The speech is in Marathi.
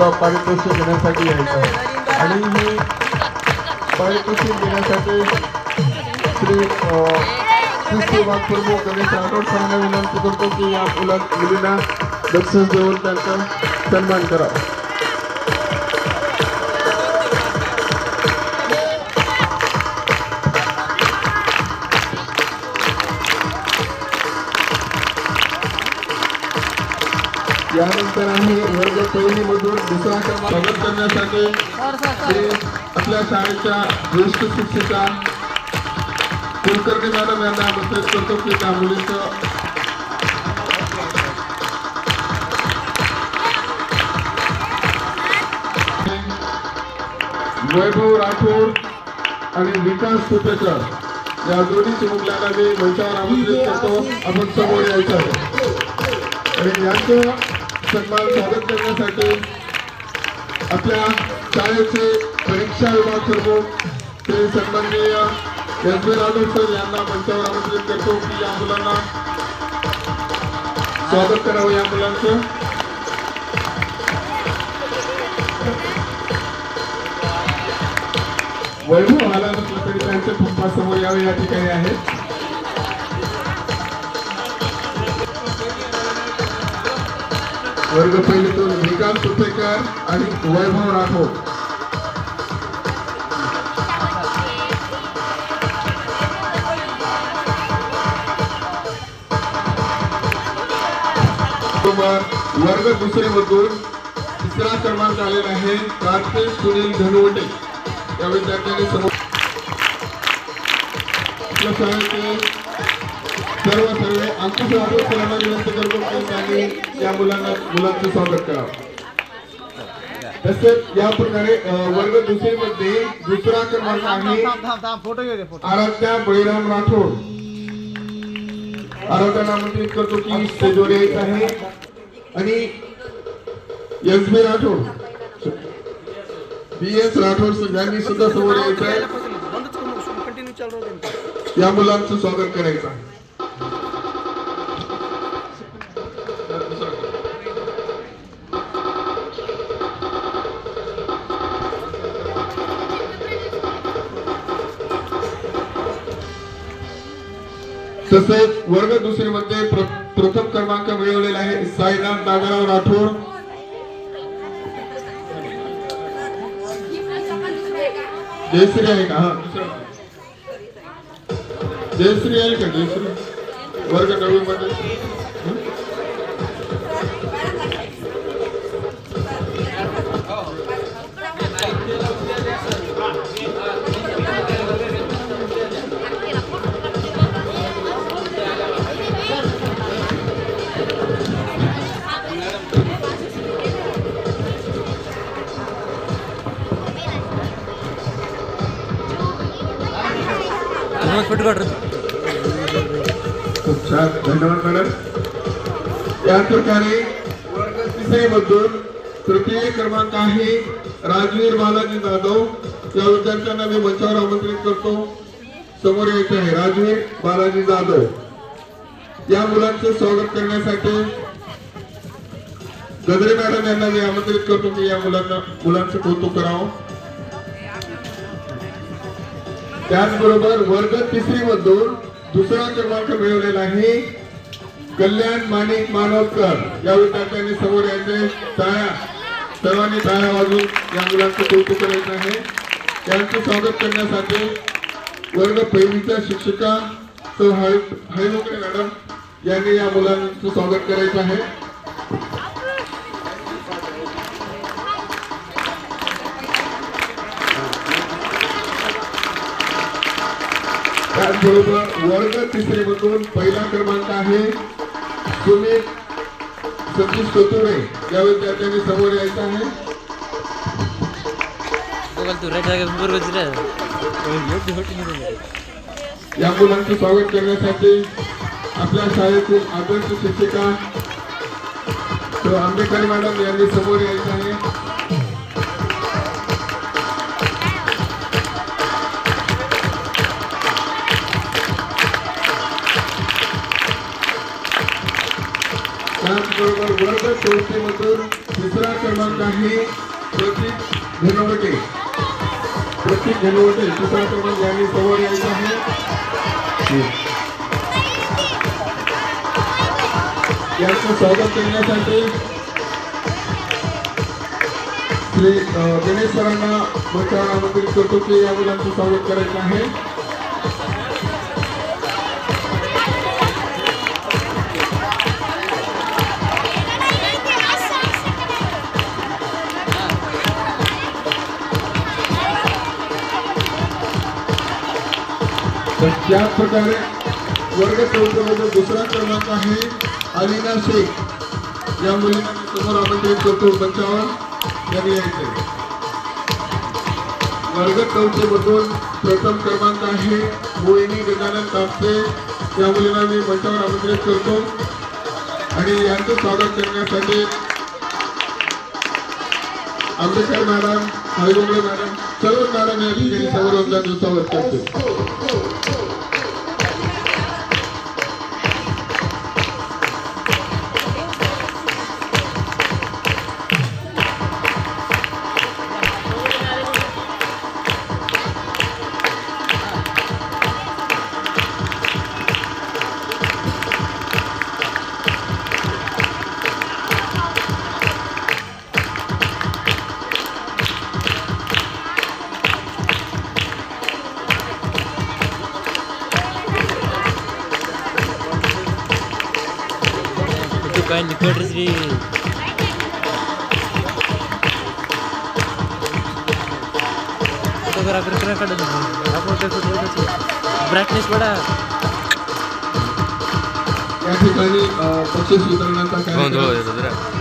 आपलं पारितोषिक घेण्यासाठी यायचं. आणि ही पारितोषिक घेण्यासाठी श्री अं, प्रमुख गणेश राठोड सरांना विनंती करतो की या मुला मुलींना बक्षीस देऊन त्यांचा सन्मान करावा यानंतर आम्ही वर्ग पहिली मधून दुसरा क्रमांक स्वागत करण्यासाठी श्री आपल्या शाळेच्या ज्येष्ठ शिक्षिका कुलकर्णी मॅडम यांना आमंत्रित करतो. की त्या मुलीचं वैभव राठोड आणि विकास कुपेकर या दोन्ही चिमुकल्यांना मी मंचावर आमंत्रित करतो. आपण समोर यायचं आहे. आणि यांचं सन्मान स्वागत करण्यासाठी आपल्या शाळेचे परीक्षा विभाग प्रमुख ते सन्माननीय एस बी राठोड सर यांना मंचावर आमंत्रित करतो. की या मुलांना स्वागत करावं या मुलांचं. वैभव आला नसलं तरी त्यांच्या कुंभासमोर यावे या ठिकाणी आहेत. वर्ग पहिलीतून निकाल सुपेकर आणि वैभव राठोड. वर्ग दुसरीमधून तिसरा क्रमांक आलेला आहे कार्तिक सुनील धनवटे या विद्यार्थ्यांनी समोर आपल्या सर्व सर्व अंकुश करतो. त्यांनी या मुलांना मुलांचं स्वागत करावं तसेच या प्रकारे वर्ग दुसरी मध्ये दुसरा क्रमांक आहे. आराध्या बळीराम राठोड. करतो की स्टेजवर यायचं आहे. आणि S B Rathod. B S Rathod यांनी सुद्धा समोर यायचं आहे. करू या मुलांचं स्वागत करायचं तसेच वर्ग दुसरी मध्ये प्रथम क्रमांक मिळवलेला आहे साईनाथ नागराव राठोड. जयश्री आहे का? हा दुसरा जयश्री आहे का? जयश्री. वर्ग नवी मध्ये खूप छान. धन्यवाद मॅडम या प्रकारे वर्ग तिसरे तृतीय क्रमांक आहे राजवीर बालाजी जाधव. या विद्यार्थ्यांना मी मंचावर आमंत्रित करतो. समोर यायचे आहे राजवीर बालाजी जाधव. या मुलांचं स्वागत करण्यासाठी गजरे मॅडम यांना मी आमंत्रित करतो की या मुलांना मुलांचं कौतुक करावं. त्याचबरोबर वर्ग तिसरी मधून दुसरा क्रमांक मिळवलेला आहे. कल्याण माणिक मानवकर. या विद्यार्थ्यांनी समोर यायचे. टाळ्या. सर्वांनी टाळ्या वाजवून या मुलांचं कौतुक करायचं आहे. त्यांचं स्वागत करण्यासाठी वर्ग पहिलीच्या शिक्षिका सौ मॅडम यांनी या मुलांचं स्वागत करायचं आहे. त्याचबरोबर वर्ग तिसरी मधून पहिला क्रमांक आहे सुमित सतीश कोतुरे. या विद्यार्थ्यांनी समोर यायचं आहे. तू राईट जागा बरोबर या मुलांचं स्वागत करण्यासाठी आपल्या शाळेतील आदर्श शिक्षिका सौ आंबेडकर मॅडम यांनी समोर यायचं आहे. त्याचबरोबर वर्ग संस्थेमधून दुसरा क्रमांक आहे प्रतीक घनवटे प्रतीक घनवटे दुसरा क्रमांक यांनी समोर यायचा आहे. यांचं स्वागत करण्यासाठी श्री गणेश सरांना मंचावर करतो की या मुलांचं स्वागत करायचं आहे. तर त्याच प्रकारे वर्ग चौथीमध्ये दुसरा क्रमांक आहे अलिना शेख. या मुलींना मी समोर आमंत्रित करतो. मंचावर यांनी यायचे वर्ग चौथीमधून प्रथम क्रमांक आहे मोहिनी गजानन कापसे. या मुलींना मी मंचावर आमंत्रित करतो. आणि यांचं स्वागत करण्यासाठी आंबेडकर मॅडम हरिगोंगळे मॅडम सर्व मॅडम या ठिकाणी समोर आपल्या दिवसावर करते निकटच रे फोटोग्राफर आपण ब्राईटनेस वाढा. या ठिकाणी वितरणाचा हो कार्यक्रम हो